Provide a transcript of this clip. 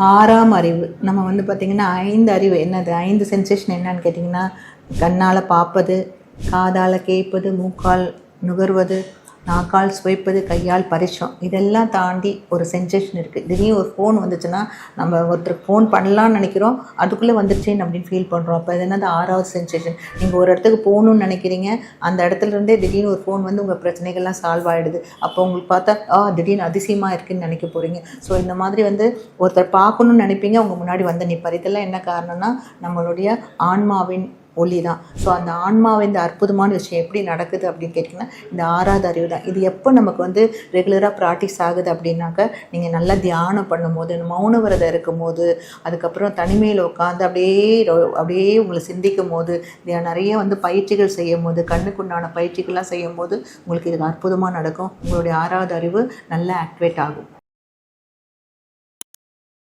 ஆறாம் அறிவு. நம்ம வந்து பார்த்திங்கன்னா ஐந்து அறிவு. என்னது? ஐந்து சென்சேஷன் என்னன்னு கேட்டிங்கன்னா கண்ணால் பார்ப்பது காதால் கேட்பது மூக்கால் நுகர்வது நாக்கால் சுவைப்பது கையால் பரிசம் இதெல்லாம் தாண்டி ஒரு சென்சேஷன் இருக்குது திடீர்னு ஒரு ஃபோன் வந்துச்சுன்னா நம்ம ஒருத்தருக்கு ஃபோன் பண்ணலான்னு நினைக்கிறோம் அதுக்குள்ளே வந்துருச்சேன்னு அப்படின்னு ஃபீல் பண்ணுறோம் அப்போ இது என்னது? ஆறாவது சென்சேஷன் நீங்கள் ஒரு இடத்துக்கு போகணுன்னு நினைக்கிறீங்க அந்த இடத்துல இருந்தே திடீர்னு ஒரு ஃபோன் வந்து உங்கள் பிரச்சனைகள்லாம் சால்வ் ஆகிடுது அப்போ உங்களுக்கு பார்த்தா ஆ திடீர்னு அதிசயமாக இருக்குதுன்னு நினைக்க போகிறீங்க ஸோ இந்த மாதிரி வந்து ஒருத்தர் பார்க்கணுன்னு நினைப்பீங்க அவங்க முன்னாடி வந்து நிற்பார் இதெல்லாம் என்ன காரணம்னா நம்மளுடைய ஆன்மாவின் ஒளி தான் ஸோ அந்த ஆன்மாவை இந்த அற்புதமான விஷயம் எப்படி நடக்குது அப்படின்னு கேட்டிங்கன்னா இந்த ஆறாவது அறிவு தான் இது எப்போ நமக்கு வந்து ரெகுலராக ப்ராக்டிஸ் ஆகுது அப்படின்னாக்க நீங்கள் நல்லா தியானம் பண்ணும்போது மௌன விரதம் இருக்கும்போது அதுக்கப்புறம் தனிமையில் உட்காந்து அப்படியே அப்படியே உங்களை சிந்திக்கும் போது நிறைய வந்து பயிற்சிகள் செய்யும் போது கண்ணுக்குண்டான பயிற்சிகள்லாம் செய்யும் போது உங்களுக்கு இது அற்புதமாக நடக்கும். உங்களுடைய ஆறாவது அறிவு நல்லா ஆக்டிவேட் ஆகும்.